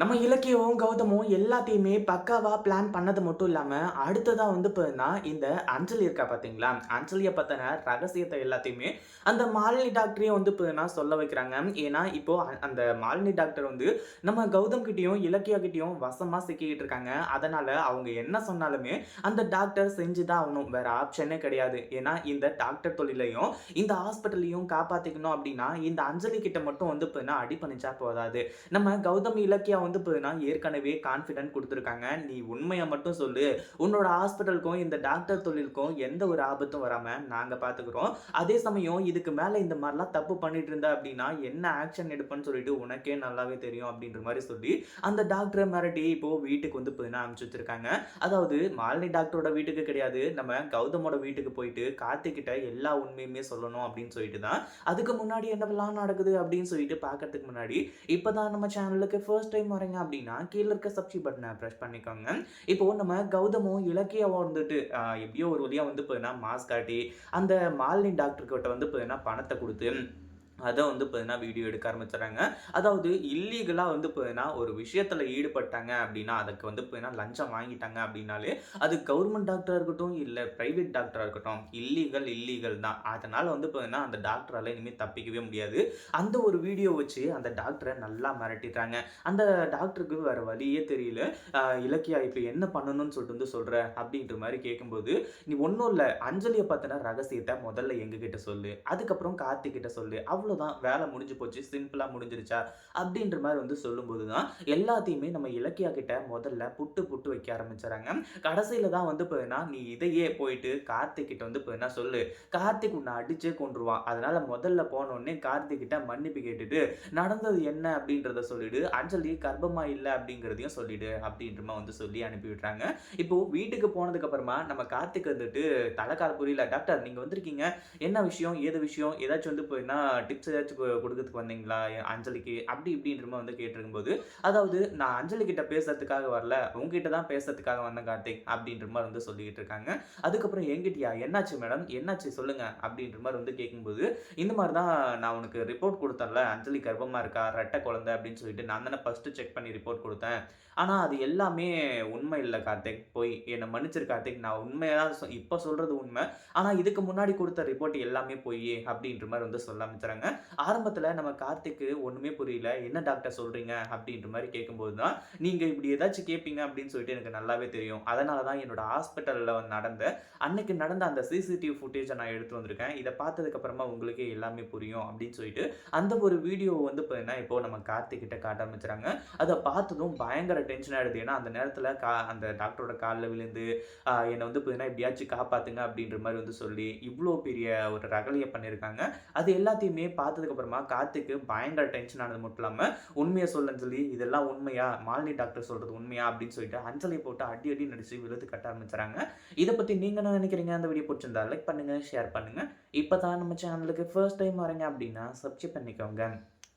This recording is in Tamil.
நம்ம இலக்கியமும் கௌதமும் எல்லாத்தையுமே பக்காவாக பிளான் பண்ணது மட்டும் இல்லாமல் அடுத்ததாக வந்து பார்த்தீங்கன்னா இந்த அஞ்சலி இருக்கா பார்த்தீங்களா அஞ்சலியை பற்றின ரகசியத்தை எல்லாத்தையுமே அந்த மாலினி டாக்டரையும் வந்து பார்த்தீங்கன்னா சொல்ல வைக்கிறாங்க. ஏன்னா இப்போ அந்த மாலினி டாக்டர் வந்து நம்ம கௌதம் கிட்டேயும் இலக்கியா வசமாக சிக்கிக்கிட்டு இருக்காங்க. அதனால் அவங்க என்ன சொன்னாலுமே அந்த டாக்டர் செஞ்சு தான் ஆகணும். வேறு ஆப்ஷனே கிடையாது. ஏன்னா இந்த டாக்டர் தொழிலையும் இந்த ஹாஸ்பிட்டலையும் காப்பாற்றிக்கணும் அப்படின்னா இந்த அஞ்சலி கிட்ட மட்டும் வந்து பார்த்தீங்கன்னா அடிப்பணிச்சா போதாது. நம்ம கௌதம் இலக்கியா வந்து பார்த்தீங்கன்னா ஏற்கனவே கான்ஃபிடென்ட் கொடுத்துருக்காங்க. நீ உண்மையை மட்டும் சொல்லு. உன்னோட ஹாஸ்பிட்டலுக்கும் இந்த டாக்டர் தொழிலுக்கும் எந்த ஒரு ஆபத்தும் வராமல் நாங்கள் பார்த்துக்குறோம் அதே சமயம் இதுக்கு மேலே இந்த மாதிரிலாம் தப்பு பண்ணிட்டு இருந்தா அப்படின்னா என்ன ஆக்ஷன் எடுப்பேன்னு சொல்லிட்டு உனக்கே நல்லாவே தெரியும் அப்படின்ற மாதிரி சொல்லி அந்த டாக்டரை மிரட்டி இப்போ வீட்டுக்கு வந்து பார்த்தீங்கன்னா அனுப்பிச்சு வச்சிருக்காங்க. அதாவது மாலினி டாக்டரோட வீட்டுக்கு கிடையாது. நம்ம கௌதமோட வீட்டுக்கு போயிட்டு கார்த்திக்கிட்ட எல்லா உண்மையுமே சொல்லணும் அப்படின்னு சொல்லிட்டு தான் அதுக்கு முன்னாடி என்னவெல்லாம் நடக்குது அப்படின்னு சொல்லிட்டு பார்க்கறதுக்கு முன்னாடி இப்போதான் நம்ம சேனலுக்கு ஃபர்ஸ்ட் டைம் போகிறீங்க அப்படின்னா கீழே இருக்க சப்ஸ்கிரைப் பட்டனை ப்ரெஸ் பண்ணிக்கோங்க. இப்போ நம்ம கௌதமும் இலக்கியாவும் வந்துட்டு எப்படியோ ஒரு வழியாக வந்து போதுன்னா மாஸ்க் காட்டி அந்த மாலினி டாக்டர்கிட்ட வந்து போதுன்னா பணத்தை கொடுத்து அதை வந்து பார்த்தீங்கன்னா வீடியோ எடுக்க ஆரம்பிச்சுறாங்க அதாவது இல்லீகலாக வந்து பார்த்தீங்கன்னா ஒரு விஷயத்தில் ஈடுபட்டாங்க அப்படின்னா அதுக்கு வந்து பார்த்தீங்கன்னா லஞ்சம் வாங்கிட்டாங்க அப்படின்னாலே அது கவர்மெண்ட் டாக்டராக இருக்கட்டும் இல்லை ப்ரைவேட் டாக்டராக இருக்கட்டும் இல்லீகல் இல்லீகல் தான். அதனால் வந்து பார்த்தீங்கன்னா அந்த டாக்டரால் இனிமேல் தப்பிக்கவே முடியாது. அந்த ஒரு வீடியோ வச்சு அந்த டாக்டரை நல்லா மிரட்டிட்டாங்க அந்த டாக்டருக்கு வேறு வழியே தெரியல. இலக்கியா இப்போ என்ன பண்ணணும்னு சொல்லிட்டு வந்து சொல்கிற அப்படின்ற மாதிரி கேட்கும்போது நீ ஒன்றும் இல்லை அஞ்சலியை பார்த்தினா ரகசியத்தை முதல்ல எங்ககிட்ட சொல்லு. அதுக்கப்புறம் கார்த்திக் சொல்லு. அவ்வளோ அவ்வளோதான் வேலை முடிஞ்சு போச்சு சிம்பிளாக முடிஞ்சிருச்சா? அப்படின்ற மாதிரி வந்து சொல்லும்போது தான் எல்லாத்தையுமே நம்ம இலக்கியா கிட்ட முதல்ல புட்டு புட்டு வைக்க ஆரம்பிச்சிடறாங்க. கடைசியில் தான் வந்து போதுன்னா நீ இதையே போயிட்டு கார்த்திக் கிட்ட வந்து பார்த்தீங்கன்னா சொல்லு. கார்த்திக் உன்னை அடிச்சே கொண்டுருவான் அதனால முதல்ல போனோடனே கார்த்திக் கிட்ட மன்னிப்பு கேட்டுட்டு நடந்தது என்ன? அப்படின்றத சொல்லிடு. அஞ்சலி கர்ப்பமா இல்லை அப்படிங்கிறதையும் சொல்லிடு. அப்படின்ற மாதிரி வந்து சொல்லி அனுப்பி விட்றாங்க இப்போ வீட்டுக்கு போனதுக்கு அப்புறமா நம்ம கார்த்திக் வந்துட்டு தலைக்கால புரியல. டாக்டர் நீங்க வந்திருக்கீங்க. என்ன விஷயம்? ஏது விஷயம்? ஏதாச்சும் வந்து போயின்னா டிப்ஸ் ஏதாச்சும் கொ- கொடுக்கறதுக்கு வந்தீங்களா? அஞ்சலிக்கு அப்படி இப்படின்ற வந்து கேட்டிருக்கும்போது அதாவது நான் அஞ்சலி கிட்ட பேசுறதுக்காக வரல உங்ககிட்ட தான் பேசுறதுக்காக வந்தேன் கார்த்திக் அப்படின்ற மாதிரி வந்து சொல்லிக்கிட்டு இருக்காங்க. அதுக்கப்புறம் எங்கிட்டயா என்னாச்சு மேடம்? என்னாச்சு? சொல்லுங்க அப்படின்ற மாதிரி வந்து கேட்கும்போது இந்த மாதிரி தான் நான் உனக்கு ரிப்போர்ட் கொடுத்தேன்ல அஞ்சலி கர்ப்பமாக இருக்கா? ரெட்டை குழந்தை அப்படின்னு சொல்லிட்டு நான் தானே ஃபஸ்ட்டு செக் பண்ணி ரிப்போர்ட் கொடுத்தேன். ஆனால் அது எல்லாமே உண்மை இல்லை கார்த்திக் போய் என்னை மன்னிச்சிரு கார்த்திக் நான் உண்மையாக சொ இப்போ சொல்கிறது உண்மை. ஆனால் இதுக்கு முன்னாடி கொடுத்த ரிப்போர்ட் எல்லாமே போய் அப்படின்ற மாதிரி வந்து சொல்ல ஆரம்பிச்சுறாங்க ஆரம்பத்தில் நம்ம கார்த்திக்கு ஒன்றுமே புரியல. என்ன டாக்டர் சொல்கிறீங்க அப்படின்ற மாதிரி கேட்கும்போது தான் நீங்கள் இப்படி ஏதாச்சும் கேட்பீங்க அப்படின்னு சொல்லிட்டு எனக்கு நல்லாவே தெரியும். அதனால தான் என்னோட ஹாஸ்பிட்டலில் நடந்த அன்னைக்கு நடந்த அந்த சிசிடிவி ஃபுட்டேஜை நான் எடுத்து வந்திருக்கேன். இதை பார்த்ததுக்கப்புறமா உங்களுக்கே எல்லாமே புரியும் அப்படின்னு சொல்லிட்டு அந்த ஒரு வீடியோ வந்து பார்த்தீங்கன்னா இப்போ நம்ம கார்த்திக்கிட்ட காட்ட ஆரம்பிச்சுறாங்க. அதை பார்த்ததும் பயங்கர டென்ஷன் ஆகிடுது ஏன்னா அந்த நேரத்தில் கா அந்த டாக்டரோட காலில் விழுந்து என்னை வந்து பார்த்தீங்கன்னா எப்படியாச்சும் காப்பாற்றுங்க அப்படின்ற மாதிரி வந்து சொல்லி இவ்வளோ பெரிய ஒரு ரகலையை பண்ணியிருக்காங்க அது எல்லாத்தையுமே பார்த்ததுக்கப்புறமா கார்த்திக்கு பயங்கர டென்ஷன் ஆனது மட்டும் இல்லாமல் உண்மையை சொல்லுன்னு சொல்லி இதெல்லாம் உண்மையா? மாலினி டாக்டர் சொல்கிறது உண்மையா? அப்படின்னு சொல்லிட்டு அஞ்சலி போட்டு அடி அடி நடிச்சு விழுது கட்ட ஆரம்பிச்சுறாங்க இதை பற்றி நீங்கள் என்ன நினைக்கிறீங்க? அந்த வீடியோ பிடிச்சிருந்தா லைக் பண்ணுங்கள் ஷேர் பண்ணுங்கள் இப்போ தான் நம்ம சேனலுக்கு ஃபர்ஸ்ட் டைம் வரீங்க அப்படின்னா சப்ஸ்கிரைப் பண்ணிக்கோங்க.